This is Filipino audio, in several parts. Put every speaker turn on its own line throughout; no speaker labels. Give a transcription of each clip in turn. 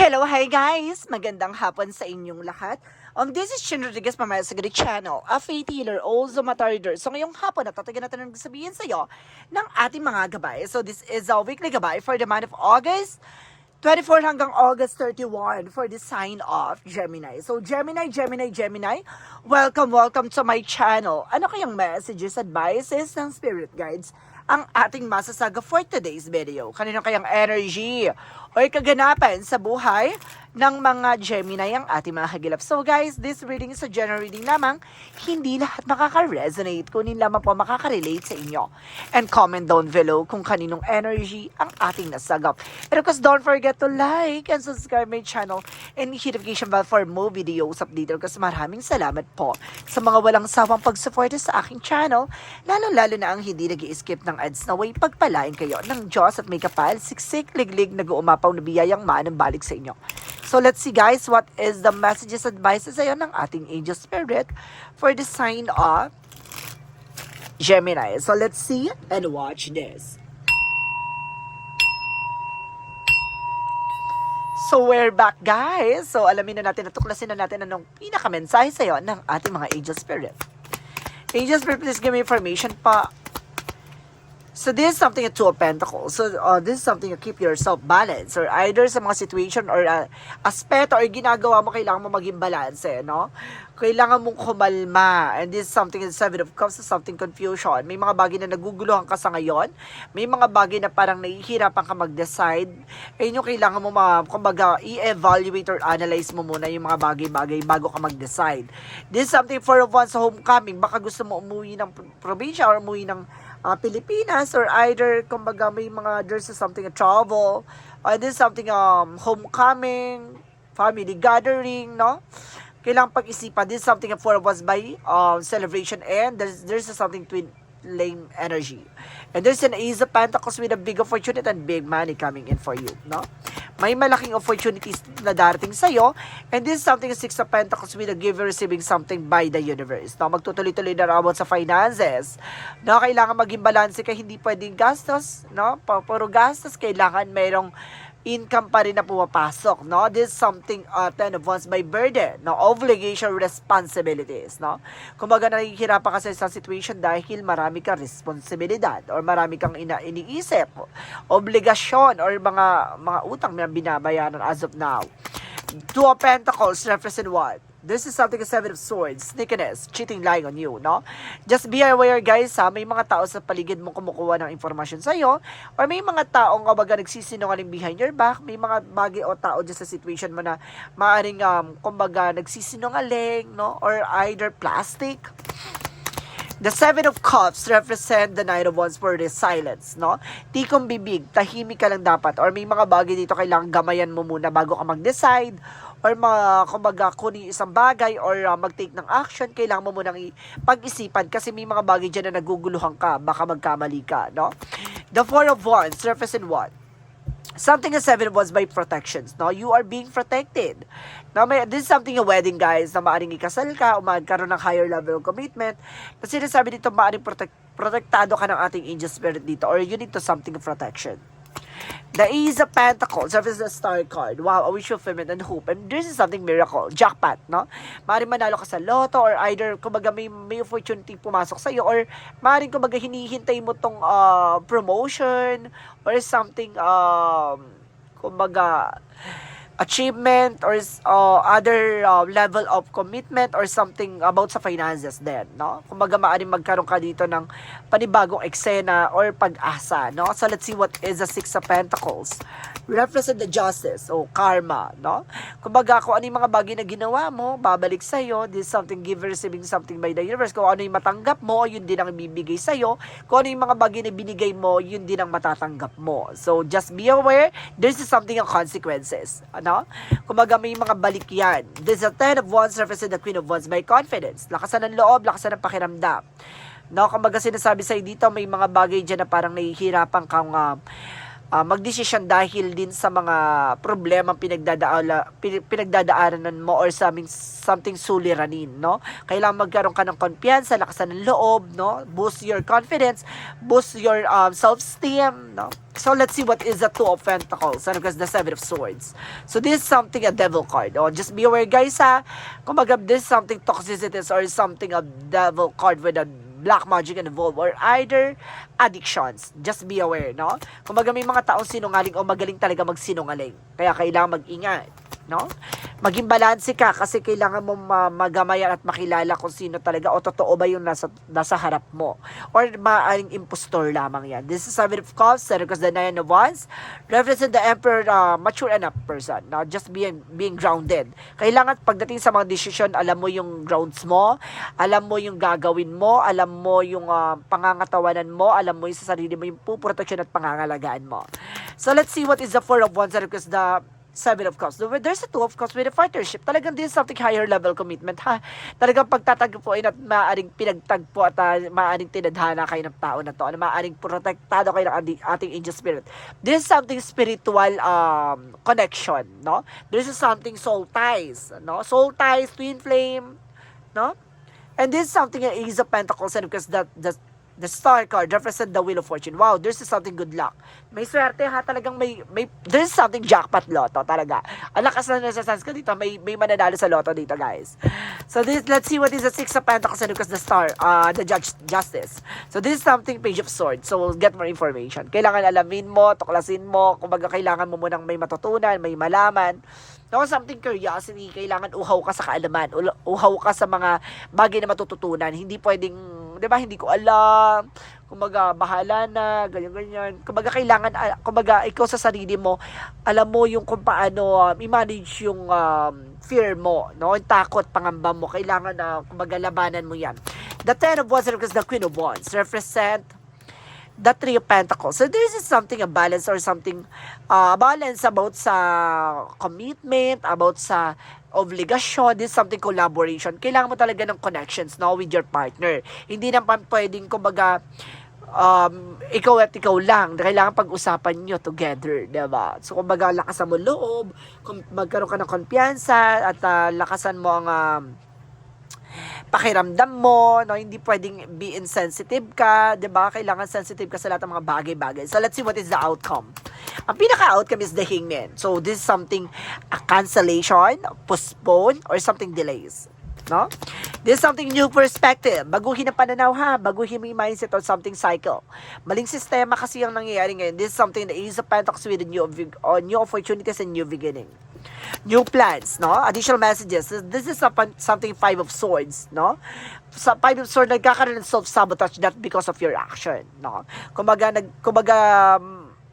Hello, hi guys! Magandang hapon sa inyong lahat. Um, this is Chin Rodriguez mamaya sa Greek Channel, a faith healer, also matarder. So ngayong hapon, natatagan natin ang sabihin sa iyo ng ating mga gabay. So this is a weekly gabay for the month of August 24 hanggang August 31 for the sign of Gemini. So Gemini, Gemini, Gemini, welcome, welcome to my channel. Ano kayang messages, advices ng spirit guides ang ating masasaga for today's video? Kanino kayang energy o kaganapan sa buhay ng mga Gemini ang ating mga hagilap. So guys, this reading is a general reading lamang. Hindi lahat makaka-resonate, kunin lamang po makaka-relate sa inyo. And comment down below kung kaninong energy ang ating nasagap. And of don't forget to like and subscribe my channel and hit notification bell for more videos updated. Kasi maraming salamat po sa mga walang sawang pagsuporta sa aking channel, lalo-lalo na ang hindi nag skip ng ads na way pagpalain kayo ng Diyos at may kapal, siksik, liglig, nag-uumapaw na biyayang manang balik sa inyo. So let's see guys, what is the messages, advices ayo ng ating angel spirit for the sign of Gemini. So let's see and watch this. So we're back guys. So alamin na natin, natuklasin na natin anong pinaka-mensahe sa'yo ng ating mga angel spirit. Angel spirit, please give me information pa. So this is something a two of pentacles. So uh, this is something to keep yourself balanced or either sa mga situation or uh, aspeto or ginagawa mo kailangan mo maging balance, eh, no? Kailangan mong kumalma. And this is something in seven of cups something confusion. May mga bagay na naguguluhan ka sa ngayon. May mga bagay na parang nahihirapan ka mag-decide. Ayun yung kailangan mo, ma, kumbaga, i-evaluate or analyze mo muna yung mga bagay-bagay bago ka mag-decide. This is something for once sa homecoming. Baka gusto mo umuwi ng probinsya or umuwi ng uh, Pilipinas or either kumbaga may mga there's something a travel or this is something um homecoming family gathering no? Kailangan pag-isipan. This is something for was by um, celebration and there's there's something twin flame energy. And there's an ace of pentacles with a big opportunity and big money coming in for you no may malaking opportunities na darating sa iyo and this is something six of pentacles with a giver receiving something by the universe. No magtutuloy-tuloy na about sa finances. No kailangan maging balanse ka. Hindi pwedeng gastos no? Puro gastos. Kailangan merong income pa rin na pumapasok, no? This is something, uh, ten of wands by burden, no? Obligation, responsibilities, no? Kumbaga, nahihirapan kasi sa situation dahil marami kang responsibilidad or marami kang ina iniisip, obligasyon or mga mga utang na binabayaran as of now. Two of Pentacles represent what? This is something a seven of swords, sneakiness, cheating, lying on you, no? Just be aware, guys, ha? May mga tao sa paligid mo kumukuha ng informasyon sa'yo or may mga taong kabaga nagsisinungaling behind your back, may mga bagay o tao dyan sa situation mo na maaring, um, kumbaga, nagsisinungaling, no? Or either plastic, The Seven of Cups represent the Nine of Wands for the silence, no? Tikong bibig, tahimik ka lang dapat. Or may mga bagay dito kailangan gamayan mo muna bago ka mag-decide. Or mga, kumbaga, kunin isang bagay or uh, mag-take ng action, kailangan mo munang pag-isipan kasi may mga bagay dyan na naguguluhan ka, baka magkamali ka, no? The Four of Wands represent what? something as seven was by protections, no? You are being protected. Now, may, this is something a wedding, guys, na maaaring ikasal ka o magkaroon ng higher level commitment. Kasi sinasabi dito, maaaring protect, protektado ka ng ating angel spirit dito or you need to something protection. The Ace of Pentacles represents the Star card. Wow, a wish fulfillment and hope. And this is something miracle. Jackpot, no? Maaaring manalo ka sa loto or either, kumbaga, may, may opportunity pumasok sa iyo or maaaring, kumbaga, hinihintay mo tong uh, promotion or something, um, kumbaga, achievement or uh, other uh, level of commitment or something about sa finances din, no? Kumbaga maaaring magkaroon ka dito ng panibagong eksena or pag-asa, no? So let's see what is the Six of Pentacles. Represent the justice o karma, no? Kumbaga kung ano yung mga bagay na ginawa mo, babalik sa iyo. This is something give receiving something by the universe. Kung ano yung matanggap mo, yun din ang ibibigay sa iyo. Kung ano yung mga bagay na binigay mo, yun din ang matatanggap mo. So just be aware, this is something of consequences, ano? Kumbaga may mga balik yan. This is a ten of wands represent the queen of wands by confidence. Lakasan ng loob, lakasan ng pakiramdam. No, kumbaga sinasabi sa'yo dito, may mga bagay dyan na parang nahihirapan kang uh, ah, magdesisyon dahil din sa mga problema pinagdadaala pin- pinagdadaanan mo or something something suliranin no? Kailangan magkaroon ka ng kumpiyansa lakasan ng loob no? Boost your confidence boost your um, self-esteem no? So let's see what is the two of pentacles and because the seven of swords. So this is something a devil card oh just be aware guys ha? Kumbaga this is something toxicity or something a devil card with a black magic involved or either addictions. Just be aware, no? Kumbaga may mga taong sinungaling o magaling talaga magsinungaling. Kaya kailangan mag-ingat, no? Maging balanse ka kasi kailangan mo ma- magamayan at makilala kung sino talaga o totoo ba yung nasa, nasa harap mo. Or maaaring impostor lamang yan. This is Seven of Cups, because the Nine of Wands represent the Emperor, uh, mature enough person, no? Just being, being grounded. Kailangan pagdating sa mga desisyon, alam mo yung grounds mo, alam mo yung gagawin mo, alam mo yung uh, pangangatawanan mo, alam mo yung sa sarili mo, yung puproteksyon at pangangalagaan mo. So let's see what is the Four of Wands because the Seven of Cups. There's a Two of Cups with a partnership. Talagang this is something higher level commitment. Ha? Talagang pagtatagpuin at maaaring pinagtagpo at uh, maaaring tinadhana kayo ng tao na to. Ano, maaaring protektado kayo ng ating, ating angel spirit. This is something spiritual um, connection. No? This is something soul ties. No? Soul ties, twin flame. No? And this is something that is a pentacles and because that the the star card represent the wheel of fortune. Wow, there's something good luck. May swerte ha, talagang may may there's something jackpot lotto talaga. Ang lakas na nasa sense ko dito, may may mananalo sa lotto dito, guys. So this let's see what is the six of pentacles and because the star uh the judge justice. So this is something page of swords. So we'll get more information. Kailangan alamin mo, tuklasin mo, kumbaga kailangan mo munang may matutunan, may malaman. No, something curiosity, kailangan uhaw ka sa kaalaman, uhaw ka sa mga bagay na matututunan. Hindi pwedeng, 'di ba, hindi ko alam. Kumbaga, bahala na, ganyan ganyan. Kumbaga kailangan ah, kumbaga ikaw sa sarili mo, alam mo yung kung paano um, i-manage yung um, fear mo, no? Yung takot, pangamba mo, kailangan na kumbaga labanan mo 'yan. The Ten of Wands because the Queen of Wands represent the Three of Pentacles. So this is something a balance or something uh, balance about sa commitment, about sa obligasyon, this is something collaboration. Kailangan mo talaga ng connections no, with your partner. Hindi naman pwedeng kumbaga um, ikaw at ikaw lang. Kailangan pag-usapan nyo together, ba? So, kumbaga, lakasan mo loob, magkaroon ka ng kumpiyansa, at ah, lakasan mo ang um, pakiramdam mo, no? Hindi pwedeng be insensitive ka, 'di ba? Kailangan sensitive ka sa lahat ng mga bagay-bagay. So let's see what is the outcome. Ang pinaka-outcome is the hangman. So this is something a cancellation, postpone or something delays. No? This is something new perspective. Baguhin ang pananaw ha. Baguhin mo yung mindset on something cycle. Maling sistema kasi yung nangyayari ngayon. This is something that is a pentacles with a new, uh, new opportunities and new beginning new plans, no? Additional messages. This is something five of swords, no? Sa five of swords, nagkakaroon ng self-sabotage not because of your action, no? Kumbaga, nag, kumbaga,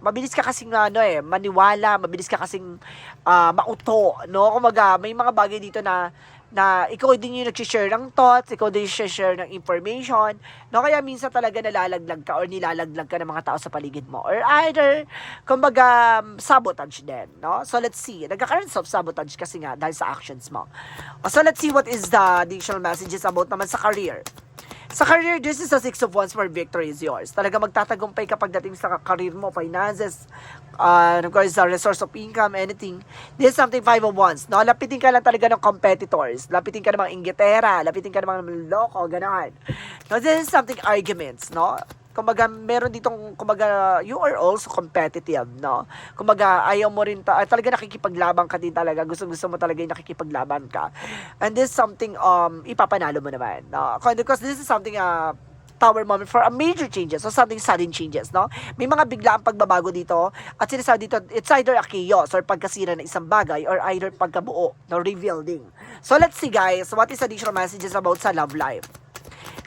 mabilis ka kasing ano eh, maniwala, mabilis ka kasing ah, mauto, no? Kumbaga, may mga bagay dito na na ikaw din yung nag-share ng thoughts, ikaw din yung share ng information, no? Kaya minsan talaga nalalaglag ka or nilalaglag ka ng mga tao sa paligid mo. Or either, kumbaga, um, sabotage din, no? So, let's see. Nagkakaroon self-sabotage kasi nga dahil sa actions mo. So, let's see what is the additional messages about naman sa career. Sa career, this is a six of wands where victory is yours. Talaga magtatagumpay ka pagdating sa career mo, finances, uh, of course, the resource of income, anything. This is something five of wands. No? Lapitin ka lang talaga ng competitors. Lapitin ka ng mga inggitera. Lapitin ka ng mga loko, gano'n. No, this is something arguments, no? Kumbaga meron ditong kumbaga you are also competitive no? Kumbaga ayaw mo rin ta- ah, talaga nakikipaglaban ka din talaga. Gusto gusto mo talaga yung nakikipaglaban ka. And this is something um ipapanalo mo naman no? Because this is something uh, tower moment for a major changes so something sudden changes no? May mga biglaang pagbabago dito at sinasabi dito it's either a chaos or pagkasira ng isang bagay or either pagkabuo no rebuilding. So let's see guys what is additional messages about sa love life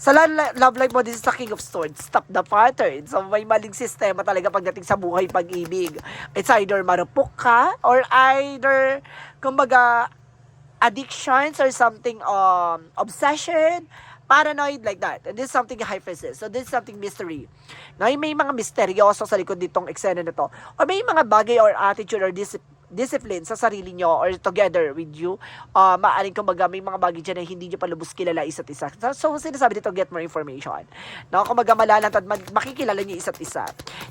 sa lo- love life mo, this is the king of swords. Stop the pattern. So, may maling sistema talaga pagdating sa buhay pag-ibig. It's either marupok ka or either, kumbaga, addictions or something, um, obsession, paranoid like that. And this is something hyphesis. So, this is something mystery. Na may mga misteryoso sa likod nitong eksena na to. O may mga bagay or attitude or dis discipline sa sarili nyo or together with you, uh, maaaring kumbaga may mga bagay dyan na hindi nyo pa lubos kilala isa't isa. So, sinasabi dito, get more information. No? Kumbaga malalantad, mag- makikilala nyo isa't isa.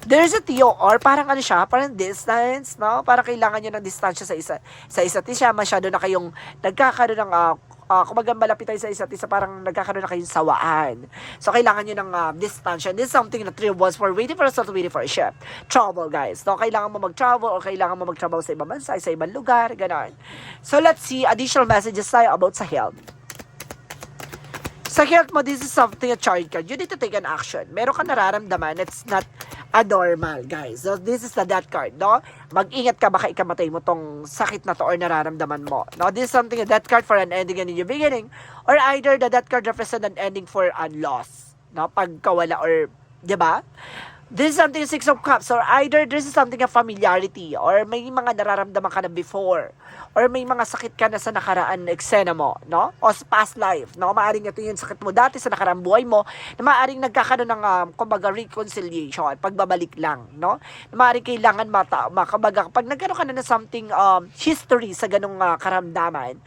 There's a TO or parang ano siya, parang distance, no? Parang kailangan nyo ng distansya sa isa sa isa't isa. Masyado na kayong nagkakaroon ng uh, uh, kumbaga malapit tayo sa isa't isa, parang nagkakaroon na kayong sawaan. So, kailangan nyo ng uh, distansya. This is something na three was for waiting for a start, waiting for a ship. Travel, guys. No, kailangan mo mag-travel or kailangan mo mag-travel sa ibang bansa, sa ibang lugar, ganon. So, let's see additional messages tayo about sa health. Sa health mo, this is something a child card. You need to take an action. Meron ka nararamdaman, it's not a normal, guys. So, this is the death card, no? Mag-ingat ka, baka ikamatay mo tong sakit na to or nararamdaman mo. No, this is something a death card for an ending and a new beginning. Or either the death card represent an ending for a loss. No, pagkawala or, di ba? This is something six of cups or either this is something a familiarity or may mga nararamdaman ka na before or may mga sakit ka na sa nakaraan na eksena mo, no? O sa past life, no? Maaring ito yung sakit mo dati sa nakaraang buhay mo na maaring nagkakaroon ng, um, kumbaga, reconciliation, pagbabalik lang, no? Na maaring kailangan mata, makabaga, pag nagkaroon ka na ng something, um, history sa ganong uh, karamdaman,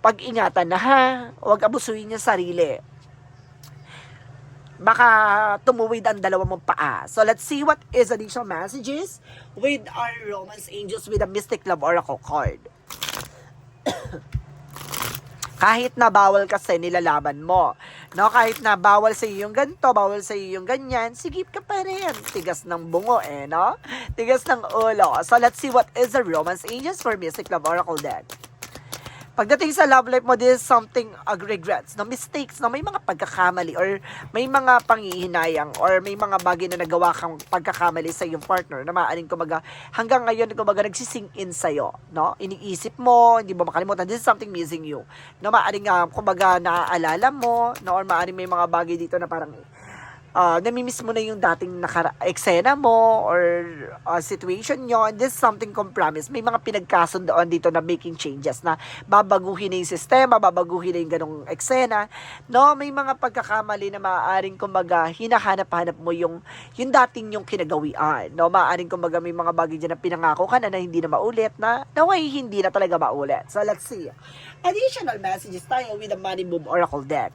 pag-ingatan na ha, huwag abusuin yung sarili baka tumuwid ang dalawa mong paa. So, let's see what is additional messages with our Romance Angels with a Mystic Love Oracle card. Kahit na bawal kasi nilalaban mo. No, kahit na bawal sa iyo yung ganto, bawal sa iyo yung ganyan, sigip ka pa rin. Tigas ng bungo eh, no? Tigas ng ulo. So, let's see what is the Romance Angels for Mystic Love Oracle deck. Pagdating sa love life mo, this is something uh, regrets, no? mistakes, no? may mga pagkakamali or may mga pangihinayang or may mga bagay na nagawa kang pagkakamali sa iyong partner na maaaring kumaga hanggang ngayon kumaga nagsising in sa'yo. No? Iniisip mo, hindi mo makalimutan, this is something missing you. No? Maaaring uh, kumaga naaalala mo no? or maaaring may mga bagay dito na parang uh, namimiss mo na yung dating nakara- eksena mo or uh, situation nyo. And this is something compromise may mga pinagkasundoan dito na making changes na babaguhin na yung sistema babaguhin na yung ganong eksena. No may mga pagkakamali na maaaring kumbaga hinahanap-hanap mo yung yung dating yung kinagawian. No maaaring kumbaga may mga bagay dyan na pinangako ka na na hindi na maulit na naway hindi na talaga maulit. So let's see. Additional messages tayo with the money move oracle deck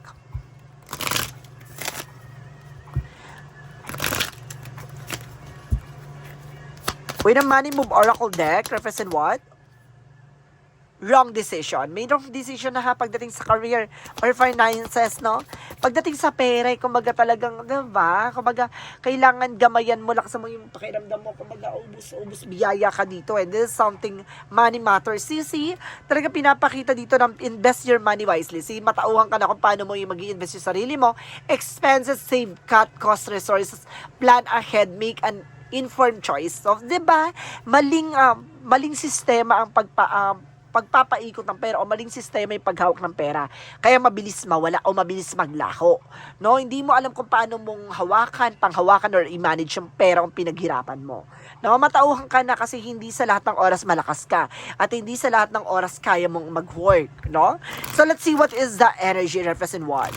With a money move oracle deck, represent what? Wrong decision. May wrong decision na ha pagdating sa career or finances, no? Pagdating sa pera, kumbaga talagang, diba? Kumbaga, kailangan gamayan mo, laksa mo yung pakiramdam mo, kumbaga, ubus-ubus biyaya ka dito. And this is something money matters. See, see, talaga pinapakita dito ng invest your money wisely. See, matauhan ka na kung paano mo yung mag invest yung sarili mo. Expenses, save, cut, cost, resources, plan ahead, make an informed choice. So, 'di ba? Maling uh, maling sistema ang pagpa uh, pagpapaikot ng pera o maling sistema yung paghawak ng pera. Kaya mabilis mawala o mabilis maglaho. No, hindi mo alam kung paano mong hawakan, panghawakan or i-manage yung pera kung pinaghirapan mo. No, matauhan ka na kasi hindi sa lahat ng oras malakas ka at hindi sa lahat ng oras kaya mong mag-work, no? So let's see what is the energy represent what.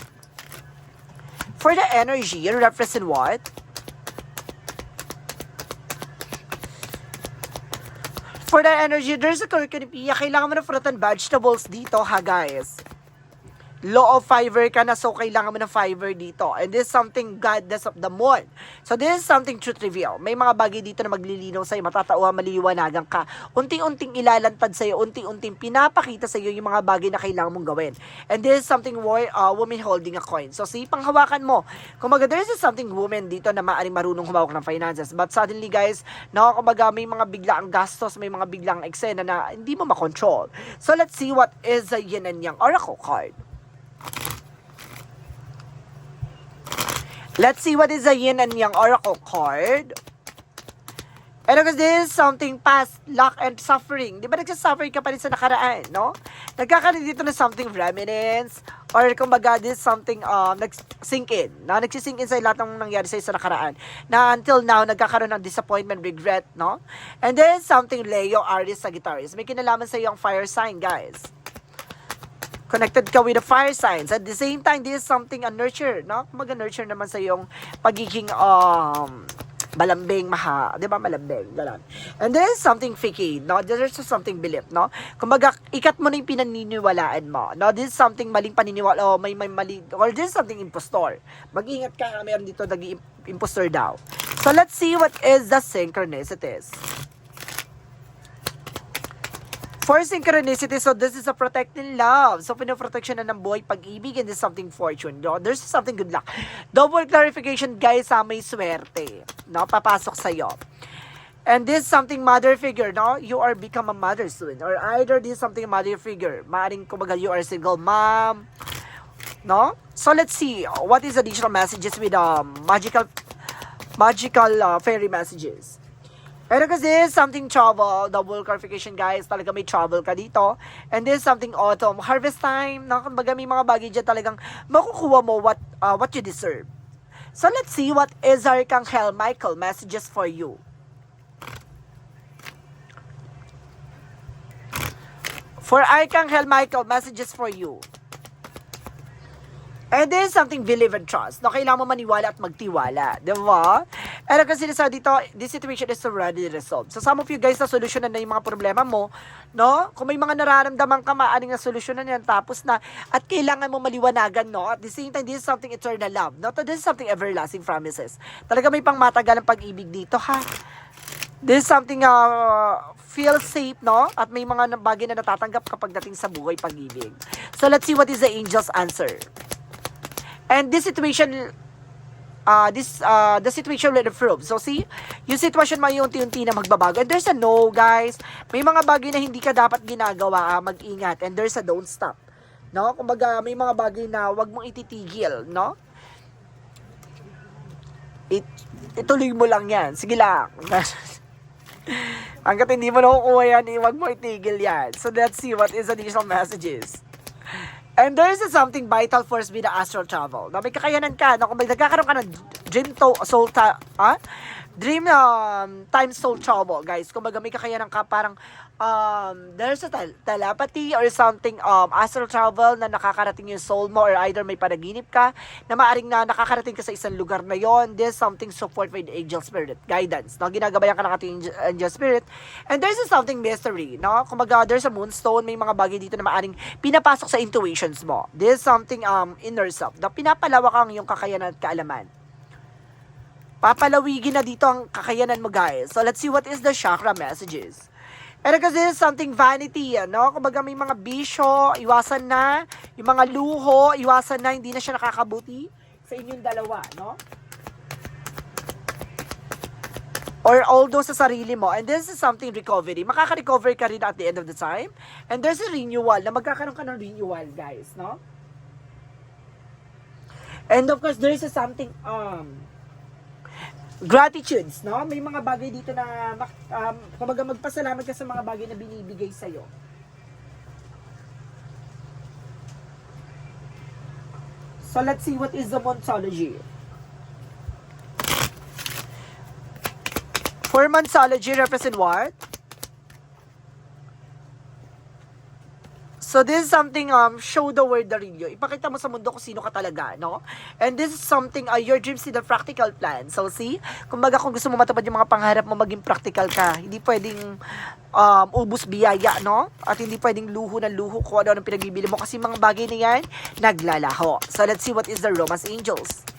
For the energy, represent what? For the energy, there's a curculipiya. Kailangan mo ng fruit and vegetables dito, ha, guys. Law of fiber ka na, so kailangan mo ng fiber dito. And this is something goddess of the moon. So this is something truth reveal. May mga bagay dito na maglilinaw sa'yo, matatauha, maliwanagan ka. Unting-unting ilalantad sa'yo, unting-unting pinapakita sa'yo yung mga bagay na kailangan mong gawin. And this is something war, uh, woman holding a coin. So sipang hawakan mo. Kumaga, there is something woman dito na maaaring marunong humawak ng finances. But suddenly, guys, no, kumaga, may mga biglaang gastos, may mga biglaang eksena na hindi mo makontrol. So let's see what is the yin and yang oracle card. Let's see what is the yin and yang oracle card. And because this is something past, luck, and suffering. Di ba nagsasuffering ka pa rin sa nakaraan, no? Nagkakaroon dito na something remnants, or kumbaga this is something um, nag-sink in. Na nagsisink in sa lahat ng nangyari sa'yo sa nakaraan. Na until now, nagkakaroon ng disappointment, regret, no? And is something Leo, Aries, Sagittarius. May kinalaman sa iyo fire sign, guys connected ka with the fire signs. At the same time, this is something a nurture, no? Kumaga nurture naman sa iyong pagiging um, malambing, maha, di ba malambing, ganon. And there is something fakey, no? There is something belief, no? Kumbaga, ikat mo na yung pinaniniwalaan mo, no? This is something maling paniniwala, o may, may mali, or this is something impostor. Mag-ingat ka, meron dito nag impostor daw. So, let's see what is the synchronicities. For synchronicity, so this is a protecting love. So, pinoprotection na ng buhay, pag-ibig, and this is something fortune. No? There's something good luck. Double clarification, guys, sa may swerte. No? Papasok sa'yo. And this is something mother figure, no? You are become a mother soon. Or either this is something mother figure. Maaring, kumbaga, you are single mom. No? So, let's see. What is additional messages with um, magical magical uh, fairy messages? Pero kasi something trouble, double clarification guys, talaga may trouble ka dito. And this is something autumn, harvest time, na kumbaga may mga bagay dyan talagang makukuha mo what, uh, what you deserve. So let's see what is Archangel Michael messages for you. For Archangel Michael, messages for you. And this is something believe and trust. No, kailangan mo maniwala at magtiwala. Di ba? And kasi sa dito, this situation is already resolved. So some of you guys na solusyonan na yung mga problema mo, no? Kung may mga nararamdaman ka, maaring na solusyonan yan, tapos na, at kailangan mo maliwanagan, no? At the same time, this is something eternal love, no? So this is something everlasting promises. Talaga may pangmatagal ng pag-ibig dito, ha? This is something uh, feel safe, no? At may mga bagay na natatanggap kapag dating sa buhay pag-ibig. So let's see what is the angel's answer. And this situation, uh, this, uh, the situation will improve. So see, yung sitwasyon mo yung unti-unti na magbabago. And there's a no, guys. May mga bagay na hindi ka dapat ginagawa, ah, mag-ingat. And there's a don't stop. No? Kumbaga, may mga bagay na wag mong ititigil, no? It, ituloy mo lang yan. Sige lang. Hanggat hindi mo nakukuha yan, eh, wag mo itigil yan. So let's see what is additional messages. And there is something vital force with the astral travel. Na may kakayanan ka, na kung may nagkakaroon ka ng dream to, soul ta, ah? Dream um, time soul travel, guys. Kung may kakayanan ka, parang um, there's a tel- telepathy or something um, astral travel na nakakarating yung soul mo or either may panaginip ka na maaring na nakakarating ka sa isang lugar na yon. There's something support with angel spirit guidance no? Ginagabayan ka ng ating angel, spirit. And there's a something mystery no? Kumbaga there's a moonstone may mga bagay dito na maaring pinapasok sa intuitions mo. This is something um inner self na pinapalawak ang yung kakayanan at kaalaman papalawigin na dito ang kakayanan mo guys so let's see what is the chakra messages pero kasi something vanity, ano? Kumbaga may mga bisyo, iwasan na. Yung mga luho, iwasan na. Hindi na siya nakakabuti sa inyong dalawa, no? Or although sa sarili mo. And this is something recovery. Makaka-recover ka rin at the end of the time. And there's a renewal na magkakaroon ka ng renewal, guys, no? And of course, there is a something, um, gratitudes, no? May mga bagay dito na um, kumbaga magpasalamat ka sa mga bagay na binibigay sa iyo. So let's see what is the Monsology. For Monsology represent what? So this is something um show the world the real. Ipakita mo sa mundo kung sino ka talaga, no? And this is something uh, your dreams in the practical plan. So see, kumbaga kung gusto mo matupad yung mga pangarap mo maging practical ka. Hindi pwedeng um, ubus biyaya, no? At hindi pwedeng luho ng luho kung ano ang pinagbibili mo kasi mga bagay na yan naglalaho. So let's see what is the Romance Angels.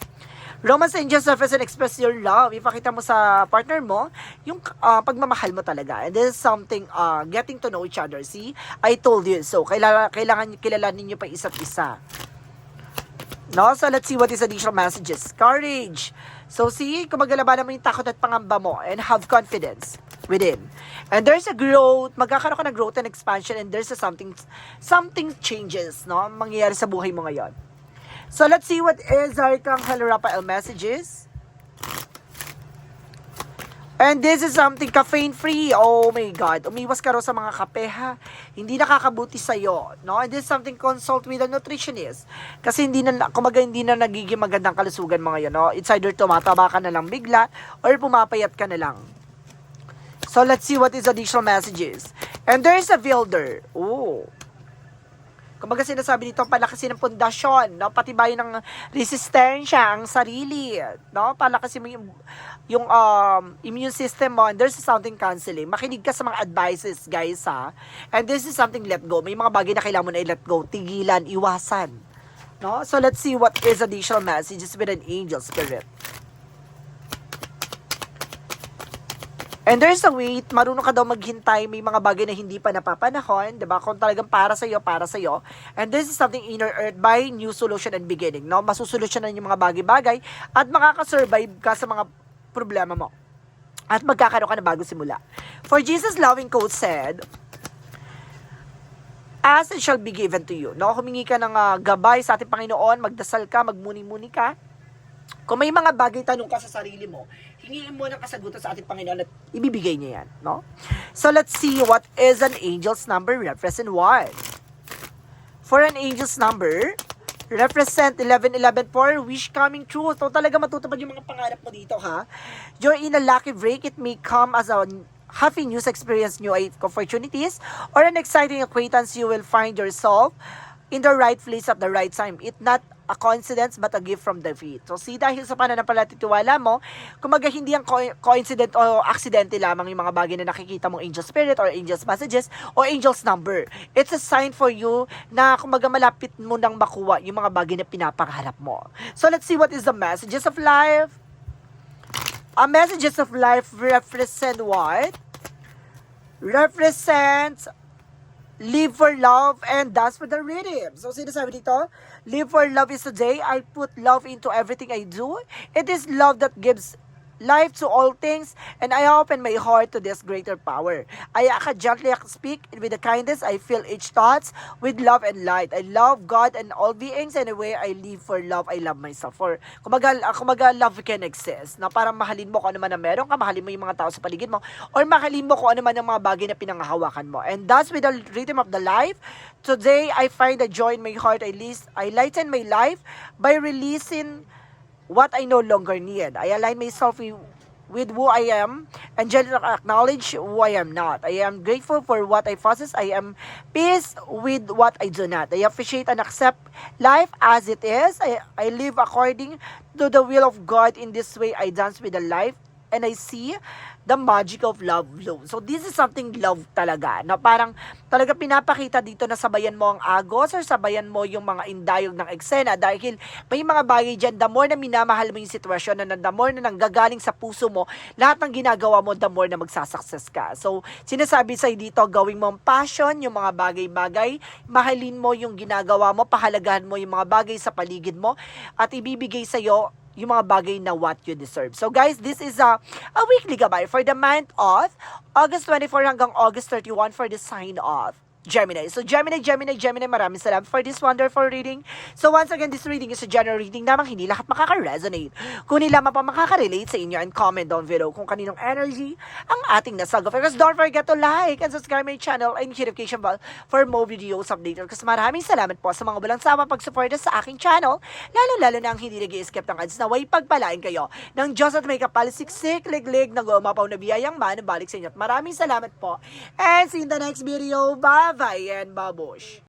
Romance Angels surface and express your love. Ipakita mo sa partner mo yung uh, pagmamahal mo talaga. And this is something uh, getting to know each other. See? I told you. So, kailangan, kailangan kilalanin nyo pa isa't isa. No? So, let's see what is additional messages. Courage. So, see? Kung maglalabanan mo yung takot at pangamba mo and have confidence within. And there's a growth, magkakaroon ka ng growth and expansion and there's a something, something changes, no? Mangyayari sa buhay mo ngayon. So, let's see what is Archangel Raphael messages. And this is something caffeine-free. Oh my God. Umiwas ka raw sa mga kape, ha? Hindi nakakabuti sa'yo, no? And this is something consult with a nutritionist. Kasi hindi na, kumaga hindi na nagiging magandang kalusugan mo ngayon, no? It's either tumataba ka na lang bigla or pumapayat ka na lang. So, let's see what is additional messages. And there is a builder. Oh. Kumbaga sinasabi dito, palakasin ng pundasyon, no? Patibayin ng resistensya ang sarili, no? Palakasin mo yung, yung um, immune system mo, and there's something counseling. Makinig ka sa mga advices, guys, ha? And this is something let go. May mga bagay na kailangan mo na i-let go, tigilan, iwasan. No? So let's see what is additional messages with an angel spirit. And there's a way, marunong ka daw maghintay, may mga bagay na hindi pa napapanahon, 'di ba? Kung talagang para sa iyo, para sa iyo. And this is something inner earth by new solution and beginning, no? Masusolusyonan yung mga bagay-bagay at makaka-survive ka sa mga problema mo. At magkakaroon ka na bago simula. For Jesus loving quote said, as it shall be given to you. No, humingi ka ng ah, gabay sa ating Panginoon, magdasal ka, magmuni-muni ka. Kung may mga bagay tanong ka sa sarili mo, hingiin mo ng kasagutan sa ating Panginoon at ibibigay niya yan, no? So let's see what is an angel's number represent what? For an angel's number, represent 1111 for wish coming true. So talaga matutupad yung mga pangarap mo dito ha. You're in a lucky break. It may come as a happy news experience, new opportunities, or an exciting acquaintance you will find yourself in the right place at the right time. It not a coincidence but a gift from the feet. So see, dahil sa pananampalatitiwala mo, kumaga hindi ang co- coincident o aksidente lamang yung mga bagay na nakikita mong angel spirit or angel's messages o angel's number. It's a sign for you na kumaga malapit mo nang makuha yung mga bagay na pinapangarap mo. So let's see what is the messages of life. A messages of life represent what? Represents live for love and dance for the rhythm. So, sinasabi dito, live for love is today. I put love into everything I do. It is love that gives life to all things, and I open my heart to this greater power. I gently speak with the kindness I feel each thoughts with love and light. I love God and all beings, and where I live for love, I love myself. For, kumaga, kumaga love can exist, na parang mahalin mo kung ano man ang meron ka, mahalin mo yung mga tao sa paligid mo, or mahalin mo kung ano man ang mga bagay na pinangahawakan mo. And thus, with the rhythm of the life, today I find a joy in my heart. I, least, I lighten my life by releasing what I no longer need. I align myself with, who I am and gently acknowledge who I am not. I am grateful for what I possess. I am peace with what I do not. I appreciate and accept life as it is. I, I live according to the will of God. In this way, I dance with the life and I see the magic of love bloom. So this is something love talaga na parang talaga pinapakita dito na sabayan mo ang agos or sabayan mo yung mga indayog ng eksena dahil may mga bagay dyan, the more na minamahal mo yung sitwasyon na the more na nanggagaling sa puso mo, lahat ng ginagawa mo, the more na magsasucess ka. So, sinasabi sa'yo dito, gawin mo ang passion, yung mga bagay-bagay, mahalin mo yung ginagawa mo, pahalagahan mo yung mga bagay sa paligid mo, at ibibigay sa'yo yung mga bagay na what you deserve. So guys, this is a, a weekly gabay for the month of August 24 hanggang August 31 for the sign of Gemini. So Gemini, Gemini, Gemini, maraming salamat for this wonderful reading. So once again, this reading is a general reading namang hindi lahat makaka-resonate. Kung lamang pa makaka-relate sa inyo and comment down below kung kaninong energy ang ating nasagap. Because don't forget to like and subscribe my channel and notification bell for more videos updated. Kasi maraming salamat po sa mga walang sama pag-suporta sa aking channel, lalo-lalo na ang hindi nag skip ng ads na way pagpalain kayo ng Diyos at may kapalisiksik, liglig, na gumapaw na biyayang man, balik sa inyo. At maraming salamat po. And see you in the next video. Bye-bye and babush.